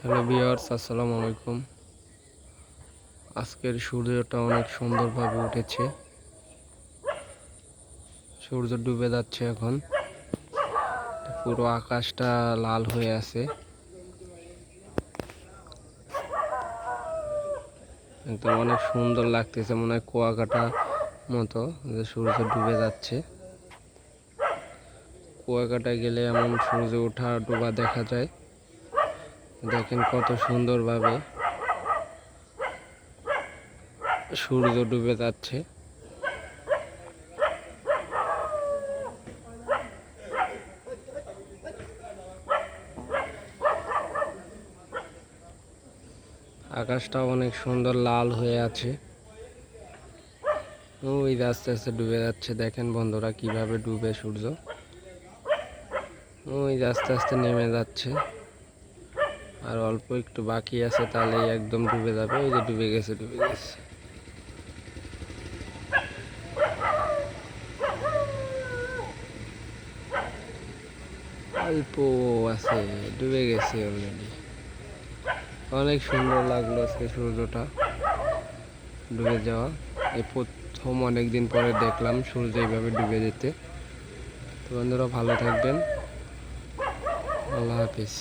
Hello বিয়ার্স আসসালামু আলাইকুম। আজকের সূর্যটা অনেক সুন্দরভাবে উঠেছে। সূর্য ডুবে যাচ্ছে এখন। পুরো আকাশটা লাল হয়ে আছে। একদম অনেক সুন্দর লাগতেছে, মনে হয় কুয়াকাটা মতো যে সূর্য ডুবে যাচ্ছে। কুয়াকাটা গেলে এমন সূর্য ওঠা ডোবা দেখা যায়। দেখেন কত সুন্দরভাবে সূর্য ডুবে যাচ্ছে। আকাশটা অনেক সুন্দর লাল হয়ে আছে। ওই আস্তে আস্তে ডুবে যাচ্ছে। দেখেন বন্ধুরা কীভাবে ডুবে সূর্য। ওই আস্তে আস্তে নেমে যাচ্ছে। আর অল্প একটু বাকি আছে তাহলে একদম ডুবে যাবে। ওই যে ডুবে গেছে ডুবে গেছে। অল্প আছে, ডুবে গেছে অলরেডি অনেক সুন্দর লাগল আজকে সূর্যটা, ডুবে যাওয়া। এই প্রথম অনেক দিন পরে দেখলাম সূর্য এইভাবে ডুবে যেতে। তো বন্ধুরা, ভালো থাকবেন। আল্লাহ হাফিজ।